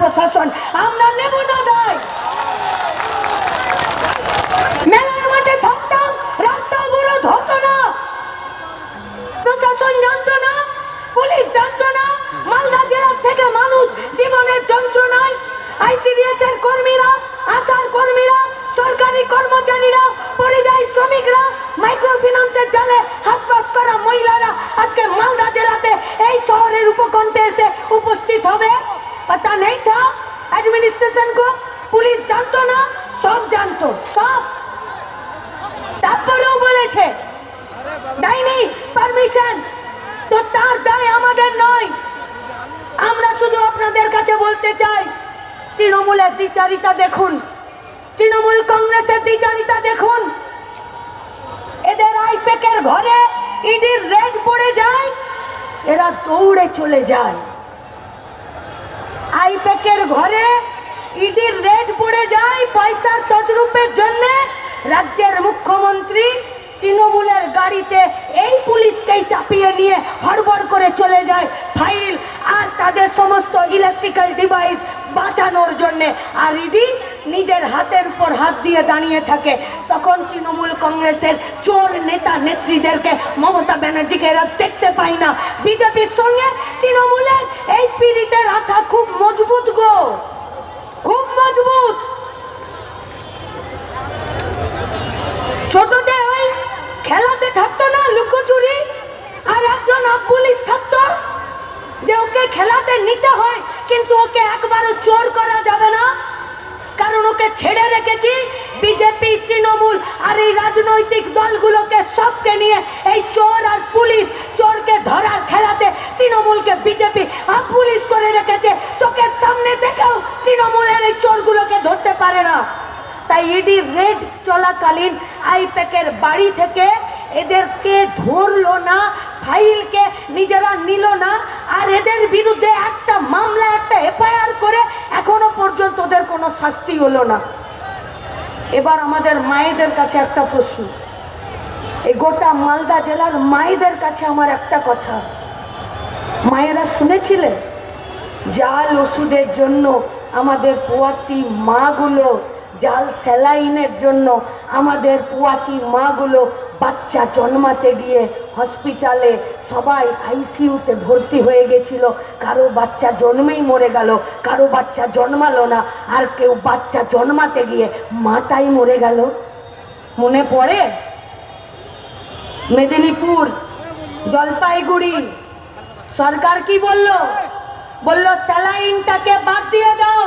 প্রশাসন, আমরা নেব না দায়। মেলার মাঠে থাকতাম রাস্তা অবরোধ হতো না প্রশাসন জানতো না, পুলিশ জানতো না, মালদা জেলার থেকে মানুষ জীবনের যন্ত্রণায় আইসিডিএস এর কর্মীরা, আশার কর্মীরা, সরকারি কর্মচারীরা, পরিযায়ী শ্রমিকরা মাইক্রো ফিন্যান্সের জালে হাসপাস করা মহিলারা আজকে মালদা জেলাতে এই শহরের উপকণ্ঠে জানতো না সব জানতো, সব। তারপরেও বলেছে দেয়নি পারমিশন, তো তার দায় আমাদের নয়। আমরা শুধু আপনাদের কাছে বলতে চাই, তৃণমূলের দ্বিচারিতা দেখুন, তৃণমূল কংগ্রেসের দ্বিচারিতা দেখুন। এদের আইপেকের ঘরে ইডির রেড পড়ে যায়, এরা দৌড়ে চলে যায়। আইপেকের ঘরে ইডির রেড পড়ে তজরুপের জন্য রাজ্যের মুখ্যমন্ত্রী তৃণমূলের গাড়িতে এই পুলিশকেই চাপিয়ে নিয়ে হড়বড় করে চলে যায় ফাইল আর তাদের সমস্ত ইলেকট্রিক্যাল ডিভাইস বাঁচানোর জন্যে। আর ইডি নিজের হাতের উপর হাত দিয়ে দাঁড়িয়ে থাকে। তখন তৃণমূল কংগ্রেসের চোর নেতা নেত্রীদেরকে মমতা ব্যানার্জিকে এরা দেখতে পায় না। বিজেপির সঙ্গে তৃণমূলের এই পিড়িতে রাখা খুব মজবুত গো খুব মজবুত ছোটতে ওই খেলাতে থাকতো না, লুকোচুরি? আর একজন পুলিশ থাকতো যে ওকে খেলাতে নিতে হয়, কিন্তু ওকে একবারও চোর করা যাবে না। কারণ ওকে ছেড়ে রেখেছি বিজেপি, তৃণমূল আর এই রাজনৈতিক দলগুলোকে সবকে নিয়ে এই চোর আর পুলিশ চোরকে ধরার খেলাতে তৃণমূলকে বিজেপি আর পুলিশ করে রেখেছে। চোখের সামনে দেখেও তৃণমূলের এই চোরগুলোকে ধরতে পারে না। তাই ইডি রেড চলাকালীন আইপ্যাকের বাড়ি থেকে এদেরকে ধরলো না, ফাইলকে নিজেরা নিল না, আর এদের বিরুদ্ধে একটা মামলা, একটা এফআইআর করে এখনও পর্যন্ত ওদের কোনো শাস্তি হলো না। এবার আমাদের মায়েদের কাছে একটা প্রশ্ন। এই গোটা মালদা জেলার মায়েদের কাছে আমার একটা কথা। মায়েরা শুনেছিলেন? জাল ওষুধের জন্য আমাদের পোয়াতি মাগুলো, জাল স্যালাইনের জন্য আমাদের পোয়াতি মাগুলো বাচ্চা জন্মাতে গিয়ে হসপিটালে সবাই আইসিইউতে ভর্তি হয়ে গেছিল। কারও বাচ্চা জন্মেই মরে গেল, কারও বাচ্চা জন্মালো না। আর কেউ বাচ্চা জন্মাতে গিয়ে মাটাই মরে গেল। মনে পড়ে? মেদিনীপুর, জলপাইগুড়ি, সরকার কি বলল? বলল, স্যালাইনটাকে বাদ দিয়ে দাও।